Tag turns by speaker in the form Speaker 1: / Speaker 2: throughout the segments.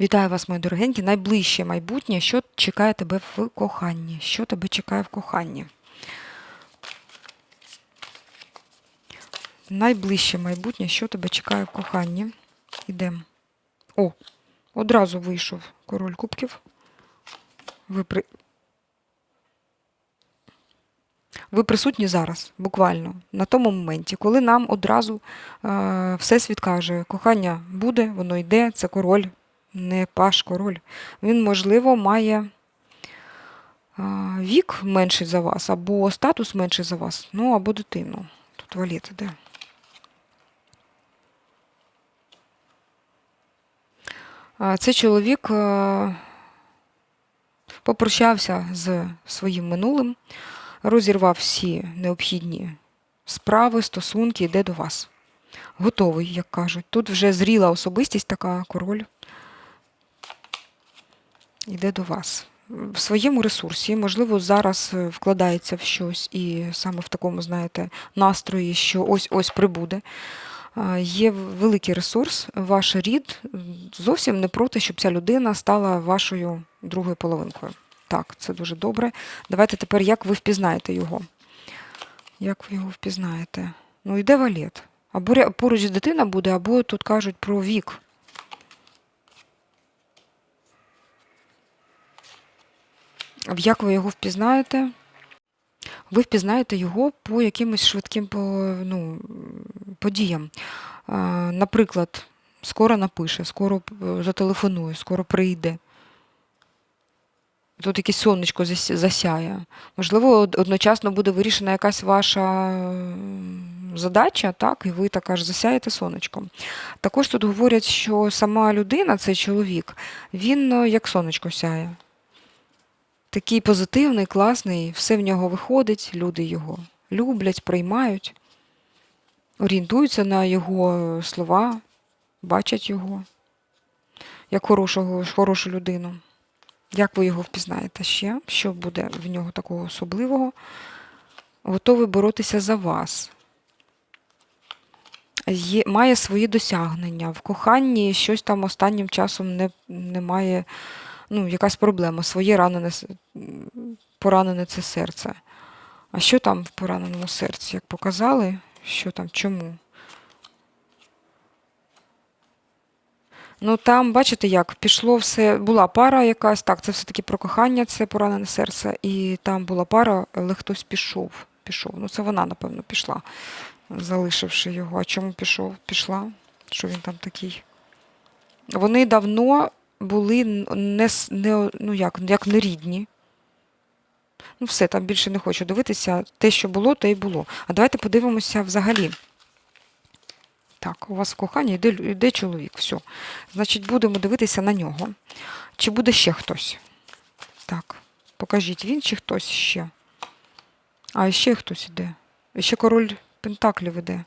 Speaker 1: Вітаю вас, мої дорогенькі. Найближче майбутнє, що чекає тебе в коханні? Що тебе чекає в коханні? Найближче майбутнє, що тебе чекає в коханні? Ідемо. О, одразу вийшов король кубків. Ви, при... Ви присутні зараз, буквально, на тому моменті, коли нам одразу е, Всесвіт каже, кохання буде, воно йде, це король, не паш король. Він, можливо, має вік менший за вас, або статус менший за вас, ну або дитину. Тут валіт іде. Цей чоловік попрощався з своїм минулим, розірвав всі необхідні справи, стосунки, йде до вас. Готовий, як кажуть. Тут вже зріла особистість, така король. Йде до вас. В своєму ресурсі, можливо, зараз е, вкладається в щось і саме в такому, знаєте, настрої, що ось-ось прибуде. Є великий ресурс, ваш рід зовсім не проти, щоб ця людина стала вашою другою половинкою. Так, це дуже добре. Давайте тепер, як ви впізнаєте його? Як ви його впізнаєте? Ну, йде валет. Або поруч дитина буде, або тут кажуть про вік. Як ви його впізнаєте? Ви впізнаєте його по якимось швидким ну, подіям. Наприклад, скоро напише, скоро е, зателефонує, скоро прийде. Тут якесь сонечко засяє. Можливо, одночасно буде вирішена якась ваша задача, так, і ви так аж засяєте сонечком. Також тут говорять, що сама людина, цей чоловік, він е, як сонечко сяє. Такий позитивний, класний, все в нього виходить, люди його люблять, приймають, орієнтуються на його слова, бачать його як хорошого, хорошу людину. Як ви його впізнаєте ще? Що буде в нього такого особливого? Готовий боротися за вас. Є, має свої досягнення. В коханні щось там останнім часом не, немає, ну, якась проблема, своє ранене, поранене це серце. А що там в пораненому серці? Як показали, що там, чому? Ну там, бачите, як пішло все, була пара якась, так, це все-таки про кохання, це поранене серце. І там була пара, але хтось пішов. Пішов. Ну, це вона, напевно, пішла, залишивши його. А чому пішов? Пішла? Що він там такий? Вони давно були не, не, ну, як, як не рідні. Ну, все, там більше не хочу дивитися. Те, що було, те й було. А давайте подивимося взагалі. Так, у вас в коханні йде, йде чоловік. Все. Значить, будемо дивитися на нього. Чи буде ще хтось? Так, покажіть, він чи хтось ще. А, ще хтось іде. Ще король Пентаклів іде.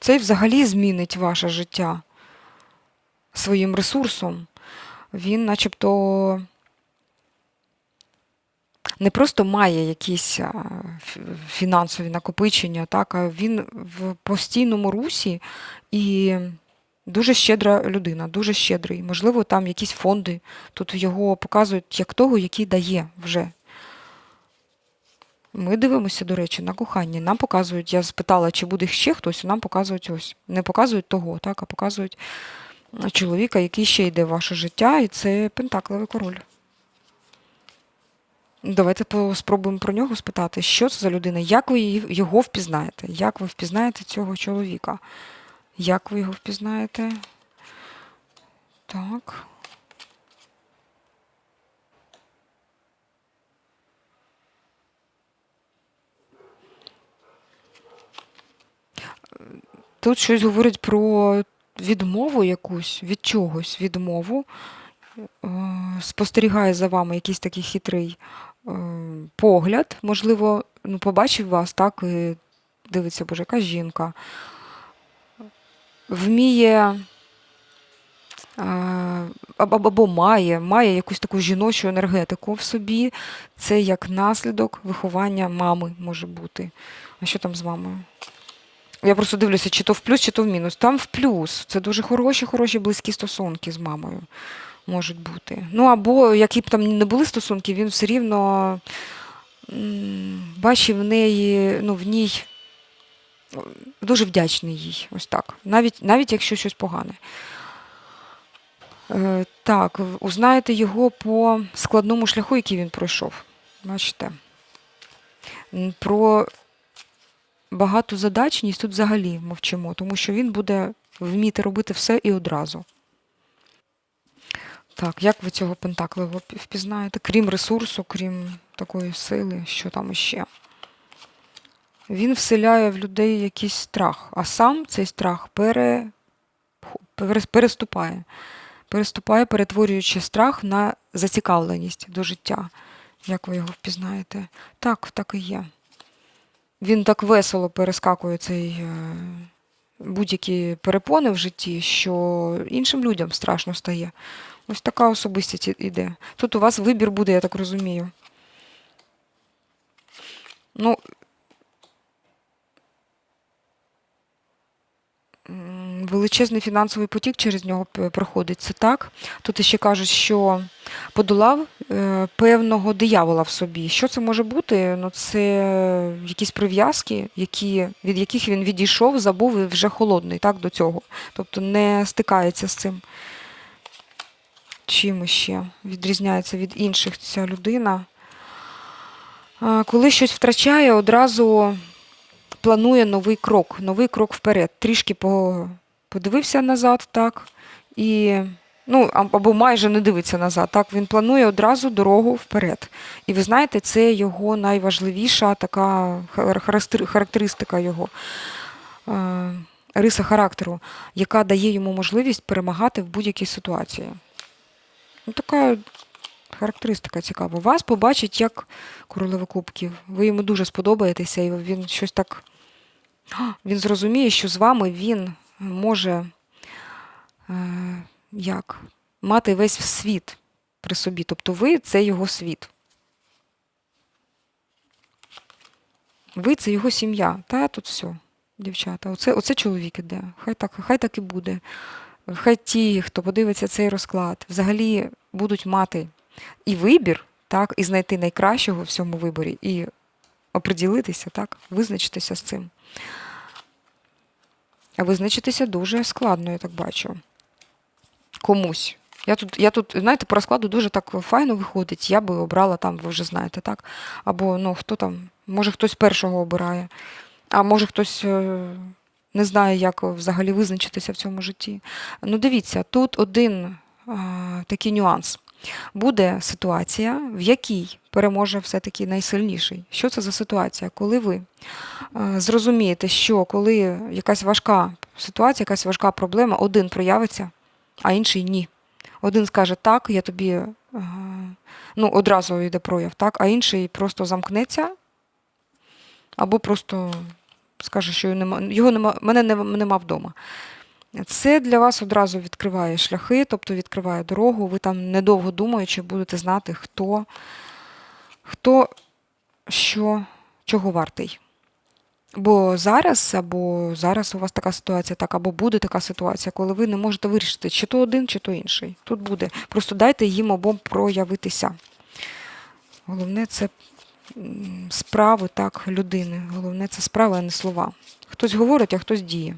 Speaker 1: Цей взагалі змінить ваше життя своїм ресурсом. Він начебто не просто має якісь фінансові накопичення, так, а він в постійному русі і дуже щедра людина, дуже щедрий. Можливо, там якісь фонди. Тут його показують як того, який дає вже. Ми дивимося, до речі, на кохання. Нам показують, я спитала, чи буде ще хтось, нам показують ось. Не показують того, так, а показують чоловіка, який ще йде в ваше життя, і це Пентаклевий король. Давайте спробуємо про нього спитати, що це за людина, як ви його впізнаєте? Як ви впізнаєте цього чоловіка? Як ви його впізнаєте? Так. Тут щось говорить про відмову якусь, від чогось відмову. Е, Спостерігає за вами якийсь такий хитрий е, погляд. Можливо, ну, побачив вас, так, і дивиться, боже, яка жінка. Вміє е, або, має, має якусь таку жіночу енергетику в собі. Це як наслідок виховання мами може бути. А що там з мамою? Я просто дивлюся, чи то в плюс, чи то в мінус. Там в плюс. Це дуже хороші, хороші близькі стосунки з мамою можуть бути. Ну або які б там не були стосунки, він все рівно бачив в неї, ну, в ній дуже вдячний їй. Ось так. Навіть, навіть якщо щось погане. Е, так, узнаєте його по складному шляху, який він пройшов. Бачите? Про багатозадачність тут взагалі мовчимо, тому що він буде вміти робити все і одразу. Так, як ви цього пентакливого впі- впізнаєте? Крім ресурсу, крім такої сили, що там іще? Він вселяє в людей якийсь страх, а сам цей страх пере- переступає. Переступає, перетворюючи страх на зацікавленість до життя. Як ви його впізнаєте? Так, так і є. Він так весело перескакує цей е, будь-які перепони в житті, що іншим людям страшно стає. Ось така особистість іде. Тут у вас вибір буде, я так розумію. Ну, величезний фінансовий потік через нього проходить, це так. Тут ще кажуть, що подолав е, певного диявола в собі. Що це може бути? Ну, це якісь прив'язки, які, від яких він відійшов, забув і вже холодний так, до цього. Тобто не стикається з цим. Чим ще відрізняється від інших ця людина. Коли щось втрачає, одразу планує новий крок, новий крок вперед. Трішки по, подивився назад, так, і, ну, або майже не дивиться назад. Так, він планує одразу дорогу вперед. І ви знаєте, це його найважливіша така характеристика його. е, Риса характеру, яка дає йому можливість перемагати в будь-якій ситуації. Ну, така характеристика цікава. Вас побачить як королева кубків. Ви йому дуже сподобаєтеся, і він щось так. Він зрозуміє, що з вами він може е, як? мати весь світ при собі. Тобто ви це його світ. Ви це його сім'я. Та тут все, дівчата. Оце, оце чоловік іде. Хай так, хай так і буде. Хай ті, хто подивиться цей розклад, взагалі будуть мати і вибір, так, і знайти найкращого в цьому виборі, і оприділитися, так, визначитися з цим. Визначитися дуже складно, я так бачу. Комусь. Я тут, я тут, знаєте, по розкладу дуже так файно виходить. Я би обрала там, ви вже знаєте, так? Або ну, хто там, може хтось першого обирає, а може хтось е, не знає, як взагалі визначитися в цьому житті. Ну, дивіться, тут один а, такий нюанс. Буде ситуація, в якій переможе все-таки найсильніший. Що це за ситуація? Коли ви зрозумієте, що коли якась важка ситуація, якась важка проблема, один проявиться, а інший ні. Один скаже так, я тобі е, ну, одразу йде прояв, так, а інший просто замкнеться, або просто скаже, що його нема, мене нема вдома. Це для вас одразу відкриває шляхи, тобто відкриває дорогу. Ви там недовго думаючи будете знати, хто, хто що, чого вартий. Бо зараз, або зараз у вас така ситуація, так, або буде така ситуація, коли ви не можете вирішити, чи то один, чи то інший. Тут буде. Просто дайте їм обом проявитися. Головне це справи так, людини. Головне це справи, а не слова. Хтось говорить, а хтось діє.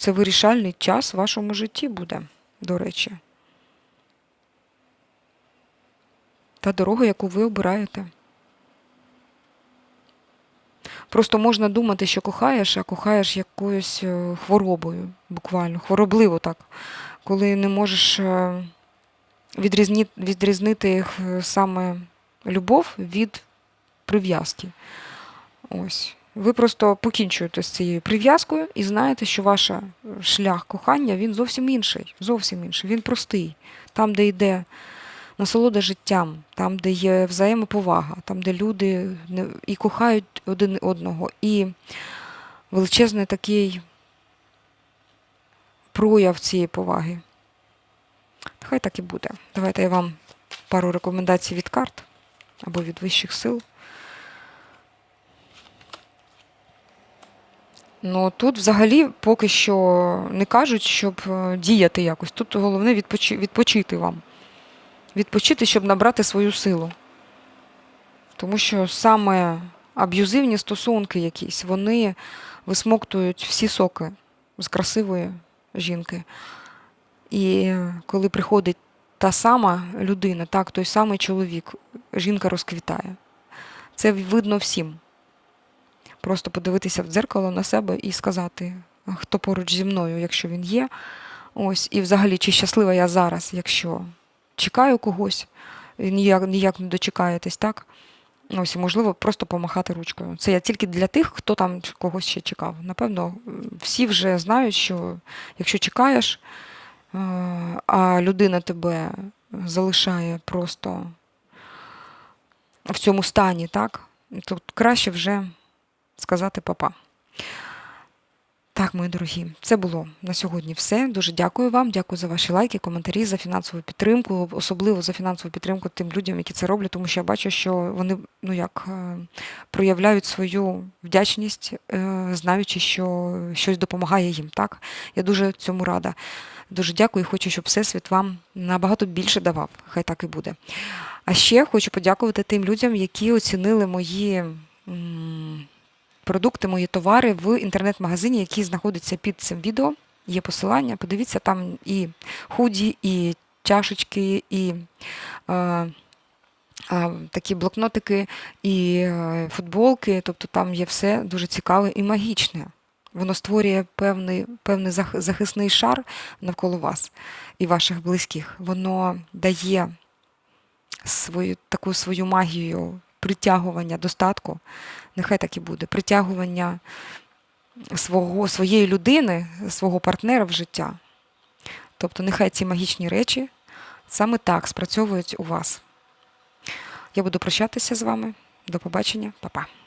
Speaker 1: Це вирішальний час в вашому житті буде, до речі. Та дорога, яку ви обираєте. Просто можна думати, що кохаєш, а кохаєш якоюсь е, хворобою, буквально, хворобливо так, коли не можеш е, відрізнити е, саме любов від прив'язки. Ось. Ви просто покінчуєте з цією прив'язкою і знаєте, що ваш е, шлях кохання він зовсім інший. Зовсім інший. Він простий. Там, де йде насолода життям, там, де є взаємоповага, там, де люди і кохають один одного, і величезний такий прояв цієї поваги. Хай так і буде. Давайте я вам пару рекомендацій від карт або від вищих сил. Ну тут взагалі поки що не кажуть, щоб е, діяти якось. Тут головне відпочи- відпочити вам. Відпочити, щоб набрати свою силу. Тому що саме аб'юзивні стосунки якісь, вони висмоктують всі соки з красивої жінки. І коли приходить та сама людина, так, той самий чоловік, жінка розквітає. Це видно всім. Просто подивитися в дзеркало на себе і сказати, хто поруч зі мною, якщо він є. Ось, і взагалі, чи щаслива я зараз, якщо чекаю когось, ніяк, ніяк не дочекаєтесь, так? Ось, можливо, просто помахати ручкою. Це я тільки для тих, хто там когось ще чекав. Напевно, всі вже знають, що якщо чекаєш, е, а людина тебе залишає просто в цьому стані, так? То краще вже сказати папа. Так, мої дорогі, це було на сьогодні все. Дуже дякую вам. Дякую за ваші лайки, коментарі, за фінансову підтримку, особливо за фінансову підтримку тим людям, які це роблять, тому що я бачу, що вони ну як е, проявляють свою вдячність, е, знаючи, що щось допомагає їм. Так, я дуже цьому рада. Дуже дякую і хочу, щоб Всесвіт вам набагато більше давав. Хай так і буде. А ще хочу подякувати тим людям, які оцінили мої. Продукти, мої товари в інтернет-магазині, який знаходиться під цим відео. Є посилання. Подивіться, там і худі, і чашечки, і е, е, такі блокнотики, і е, футболки. Тобто там є все дуже цікаве і магічне. Воно створює певний, певний захисний шар навколо вас і ваших близьких. Воно дає свою, таку свою магію притягування достатку. Нехай так і буде. Притягування свого, своєї людини, свого партнера в життя. Тобто, нехай ці магічні речі саме так спрацьовують у вас. Я буду прощатися з вами. До побачення, Па-па.